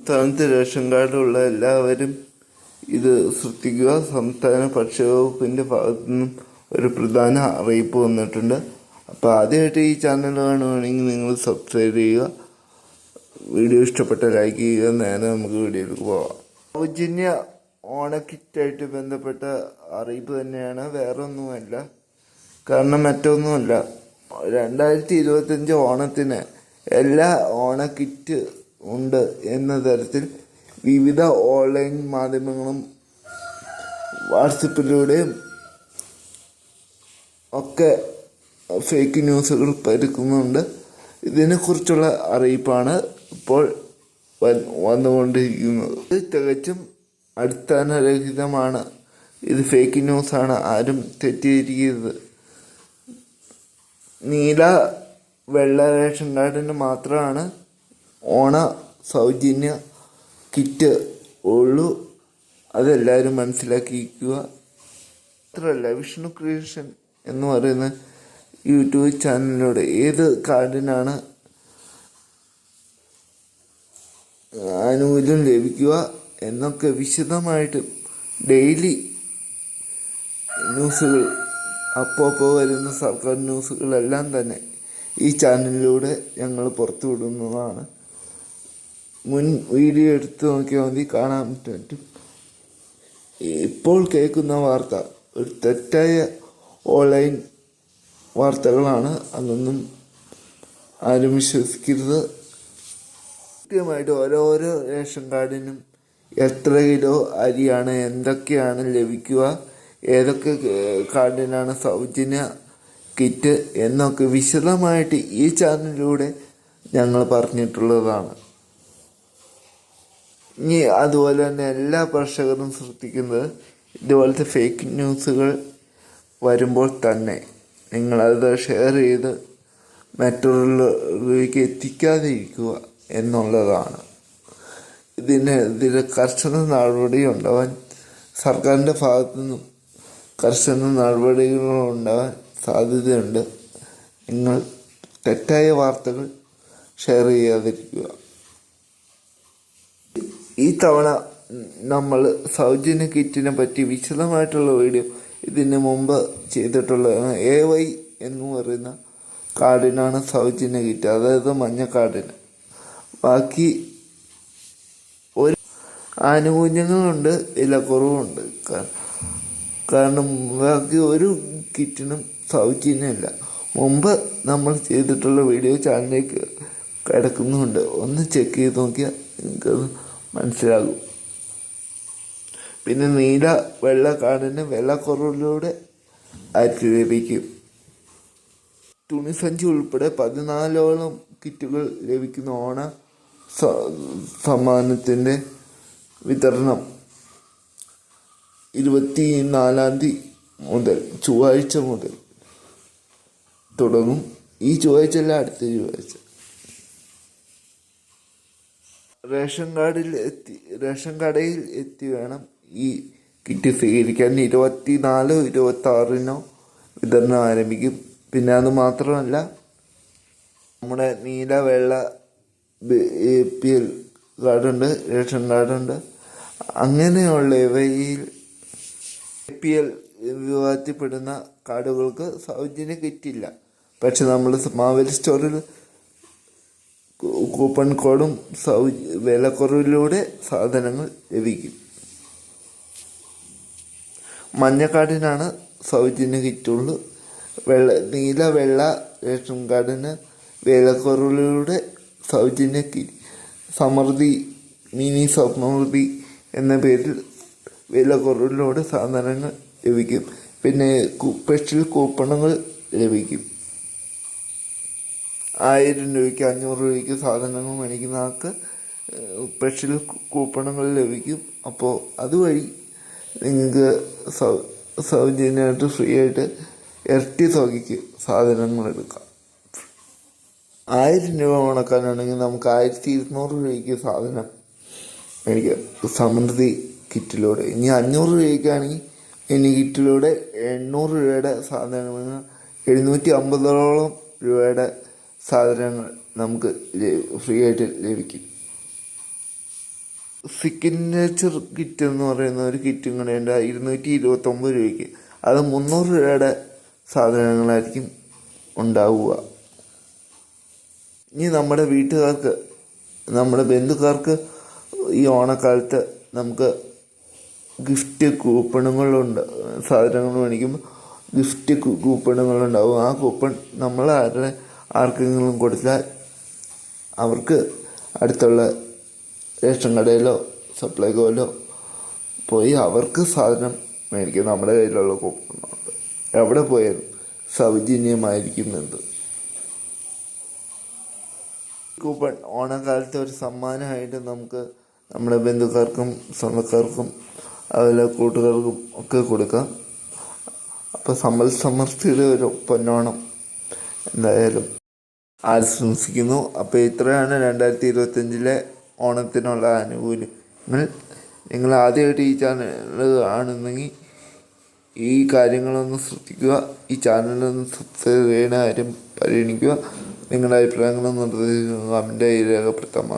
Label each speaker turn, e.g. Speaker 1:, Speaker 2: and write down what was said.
Speaker 1: സംസ്ഥാനത്ത് റേഷൻ കാർഡുള്ള എല്ലാവരും ഇത് ശ്രദ്ധിക്കുക സംസ്ഥാന ഭക്ഷ്യവകുപ്പിന്റെ ഭാഗത്തു നിന്നും ഒരു പ്രധാന അറിയിപ്പ് വന്നിട്ടുണ്ട്. അപ്പോൾ ആദ്യമായിട്ട് ഈ ചാനൽ കാണുകയാണെങ്കിൽ നിങ്ങൾ സബ്സ്ക്രൈബ് ചെയ്യുക. വീഡിയോ ഇഷ്ടപ്പെട്ട ലൈക്ക് ചെയ്യുക. നേരെ നമുക്ക് വീഡിയോയിലേക്ക് പോവാം. സൗജന്യ ഓണക്കിറ്റായിട്ട് ബന്ധപ്പെട്ട അറിയിപ്പ് തന്നെയാണ്. വേറെ ഒന്നുമല്ല കാരണം മറ്റൊന്നുമല്ല. രണ്ടായിരത്തി ഇരുപത്തഞ്ച് ഓണത്തിന് എല്ലാ ഓണക്കിറ്റ് ഉണ്ട് എന്ന തരത്തിൽ വിവിധ ഓൺലൈൻ മാധ്യമങ്ങളും വാട്സപ്പിലൂടെയും ഒക്കെ ഫേക്ക് ന്യൂസുകൾ പരക്കുന്നുണ്ട്. ഇതിനെക്കുറിച്ചുള്ള അറിയിപ്പാണ് ഇപ്പോൾ വന്നുകൊണ്ടിരിക്കുന്നത്. ഇത് തികച്ചും അടിസ്ഥാനരഹിതമാണ്. ഇത് ഫേക്ക് ന്യൂസാണ്. ആരും തെറ്റിദ്ധരിക്കരുത്. നീല വെള്ള റേഷൻ കാർഡിന് മാത്രമാണ് ഓണ സൗജന്യ കിറ്റ് ഉള്ളൂ. അതെല്ലാവരും മനസ്സിലാക്കിയിരിക്കുക. മാത്രമല്ല വിഷ്ണു ക്രിയേഷൻ എന്ന് പറയുന്ന യൂട്യൂബ് ചാനലിലൂടെ ഏത് കാർഡിനാണ് ആനുകൂല്യം ലഭിക്കുക എന്നൊക്കെ വിശദമായിട്ട് ഡെയിലി ന്യൂസുകൾ അപ്പോൾ അപ്പോൾ വരുന്ന സർക്കാർ ന്യൂസുകളെല്ലാം തന്നെ ഈ ചാനലിലൂടെ ഞങ്ങൾ പുറത്തു വിടുന്നതാണ് മുൻ വീഡിയോ എടുത്ത് നോക്കിയാൽ മതി കാണാൻ പറ്റും. ഇപ്പോൾ കേൾക്കുന്ന വാർത്ത ഒരു തെറ്റായ ഓൺലൈൻ വാർത്തകളാണ്. അതൊന്നും ആരും വിശ്വസിക്കരുത്. കൃത്യമായിട്ട് ഓരോരോ റേഷൻ കാർഡിനും എത്ര കിലോ അരിയാണ് എന്തൊക്കെയാണ് ലഭിക്കുക ഏതൊക്കെ കാർഡിനാണ് സൗജന്യ കിറ്റ് എന്നൊക്കെ വിശദമായിട്ട് ഈ ചാനലിലൂടെ ഞങ്ങൾ പറഞ്ഞിട്ടുള്ളതാണ്. ഇനി അതുപോലെ തന്നെ എല്ലാ പ്രേക്ഷകരും ശ്രദ്ധിക്കുന്നത് ഇതുപോലത്തെ ഫേക്ക് ന്യൂസുകൾ വരുമ്പോൾ തന്നെ നിങ്ങളത് ഷെയർ ചെയ്ത് മറ്റുള്ളവരിലേക്ക് എത്തിക്കാതിരിക്കുക എന്നുള്ളതാണ്. ഇതിനെതിരെ കർശന നടപടി ഉണ്ടാവാൻ സർക്കാരിന്റെ ഭാഗത്തു നിന്നും കർശന നടപടികൾ ഉണ്ടാവാൻ സാധ്യതയുണ്ട്. നിങ്ങൾ തെറ്റായ വാർത്തകൾ ഷെയർ ചെയ്യാതിരിക്കുക. ഈ തവണ നമ്മൾ സൗജന്യ കിറ്റിനെ പറ്റി വിശദമായിട്ടുള്ള വീഡിയോ ഇതിന് മുമ്പ് ചെയ്തിട്ടുള്ള എ വൈ എന്ന് പറയുന്ന കാർഡിനാണ് സൗജന്യ കിറ്റ് അതായത് മഞ്ഞ കാർഡിന്. ബാക്കി ഒരു ആനുകൂല്യങ്ങളുണ്ട് വിലക്കുറവുണ്ട് കാരണം ബാക്കി ഒരു കിറ്റിനും സൗജന്യമില്ല. മുമ്പ് നമ്മൾ ചെയ്തിട്ടുള്ള വീഡിയോ ചാനലിലേക്ക് കിടക്കുന്നുണ്ട്. ഒന്ന് ചെക്ക് ചെയ്ത് നോക്കിയാൽ നിങ്ങൾക്കത് മനസ്സിലാകും. പിന്നെ നീല വെള്ള കാണുന്ന വിലക്കുറവിലൂടെ ആയിരിക്കും ലഭിക്കും തുണിസഞ്ചി ഉൾപ്പെടെ പതിനാലോളം കിറ്റുകൾ ലഭിക്കുന്ന ഓണ സമ്മാനത്തിന്റെ വിതരണം ഇരുപത്തി നാലാം തീയതി മുതൽ ചൊവ്വാഴ്ച മുതൽ തുടങ്ങും. ഈ ചൊവ്വാഴ്ച അല്ല അടുത്ത ചൊവ്വാഴ്ച. റേഷൻ കാർഡിൽ എത്തി റേഷൻ കടയിൽ എത്തി വേണം ഈ കിറ്റ് സ്വീകരിക്കാൻ. ഇരുപത്തി നാലോ ഇരുപത്തി ആറിനോ വിതരണം ആരംഭിക്കും. പിന്നെ അത് മാത്രമല്ല നമ്മുടെ നീല വെള്ള എ പി എൽ കാർഡുണ്ട് റേഷൻ കാർഡുണ്ട്. അങ്ങനെയുള്ളവയിൽ എ പി എൽ വിഭാഗത്തിൽപ്പെടുന്ന കാർഡുകൾക്ക് സൗജന്യ കിറ്റില്ല. പക്ഷെ നമ്മൾ മാവേലി സ്റ്റോറിൽ കൂപ്പൺ കോഡും സൗ വിലക്കുറവിലൂടെ സാധനങ്ങൾ ലഭിക്കും. മഞ്ഞ കാർഡിനാണ് സൗജന്യ കിറ്റുള്ളൂ. വെള്ള നീല വെള്ള റേഷൻ കാർഡിന് വിലക്കുറവിലൂടെ സൗജന്യ കി സമൃദ്ധി മിനി സമൃദ്ധി എന്ന പേരിൽ വിലക്കുറവിലൂടെ സാധനങ്ങൾ ലഭിക്കും. പിന്നെ സ്പെഷ്യൽ കൂപ്പണുകൾ ലഭിക്കും. ആയിരം രൂപയ്ക്ക് അഞ്ഞൂറ് രൂപയ്ക്ക് സാധനങ്ങൾ മേടിക്കുന്ന ആൾക്ക് സ്പെഷ്യൽ കൂപ്പണുകൾ ലഭിക്കും. അപ്പോൾ അതുവഴി നിങ്ങൾക്ക് സൗ സൗജന്യമായിട്ട് ഫ്രീ ആയിട്ട് ഇരട്ടി തുകയ്ക്ക് സാധനങ്ങൾ എടുക്കാം. ആയിരം രൂപ മുടക്കാനാണെങ്കിൽ നമുക്ക് ആയിരത്തി ഇരുന്നൂറ് രൂപയ്ക്ക് സാധനം മേടിക്കാം. സമൃദ്ധി കിറ്റിലൂടെ. ഇനി അഞ്ഞൂറ് രൂപയ്ക്കാണെങ്കിൽ ഇനി കിറ്റിലൂടെ എണ്ണൂറ് രൂപയുടെ സാധനങ്ങൾ എഴുന്നൂറ്റി അമ്പതോളം രൂപയുടെ സാധനങ്ങൾ നമുക്ക് ഫ്രീ ആയിട്ട് ലഭിക്കും. സിഗ്നേച്ചർ കിറ്റ് എന്ന് പറയുന്ന ഒരു കിറ്റും കൂടെ ഉണ്ട്. ഇരുന്നൂറ്റി ഇരുപത്തൊമ്പത് രൂപയ്ക്ക്. അത് മുന്നൂറ് രൂപയുടെ സാധനങ്ങളായിരിക്കും ഉണ്ടാവുക. ഇനി നമ്മുടെ വീട്ടുകാർക്ക് നമ്മുടെ ബന്ധുക്കാർക്ക് ഈ ഓണക്കാലത്ത് നമുക്ക് ഗിഫ്റ്റ് കൂപ്പണുകളുണ്ട്. സാധനങ്ങൾ മേടിക്കുമ്പോൾ ഗിഫ്റ്റ് കൂപ്പണുകളുണ്ടാവും. ആ കൂപ്പൺ നമ്മൾ ആരുടെ ആർക്കെങ്കിലും കൊടുത്താൽ അവർക്ക് അടുത്തുള്ള റേഷൻ കടയിലോ സപ്ലൈകോയിലോ പോയി അവർക്ക് സാധനം മേടിക്കാം. നമ്മുടെ കയ്യിലുള്ള കൂപ്പണുണ്ട് എവിടെ പോയാലും സൗജന്യമായിരിക്കുന്നുണ്ട്. കൂപ്പൺ ഓണക്കാലത്ത് ഒരു സമ്മാനമായിട്ട് നമുക്ക് നമ്മുടെ ബന്ധുക്കാർക്കും സ്വന്തക്കാർക്കും അതുപോലെ കൂട്ടുകാർക്കും ഒക്കെ കൊടുക്കാം. അപ്പോൾ സമ്പൽ സമൃദ്ധിയുടെ ഒരു പൊന്നോണം എന്തായാലും ആശംസിക്കുന്നു. അപ്പോൾ ഇത്രയാണ് രണ്ടായിരത്തി ഇരുപത്തഞ്ചിലെ ഓണത്തിനുള്ള ആനുകൂല്യങ്ങൾ. നിങ്ങൾ ആദ്യമായിട്ട് ഈ ചാനൽ കാണുന്നെങ്കിൽ ഈ കാര്യങ്ങളൊന്ന് ശ്രദ്ധിക്കുക. ഈ ചാനലൊന്ന് സബ്സ്ക്രൈബ് ചെയ്യുന്ന കാര്യം പരിഗണിക്കുക. നിങ്ങളുടെ അഭിപ്രായങ്ങളും നിർദ്ദേശങ്ങളും കമന്റായി രേഖപ്പെടുത്താൻ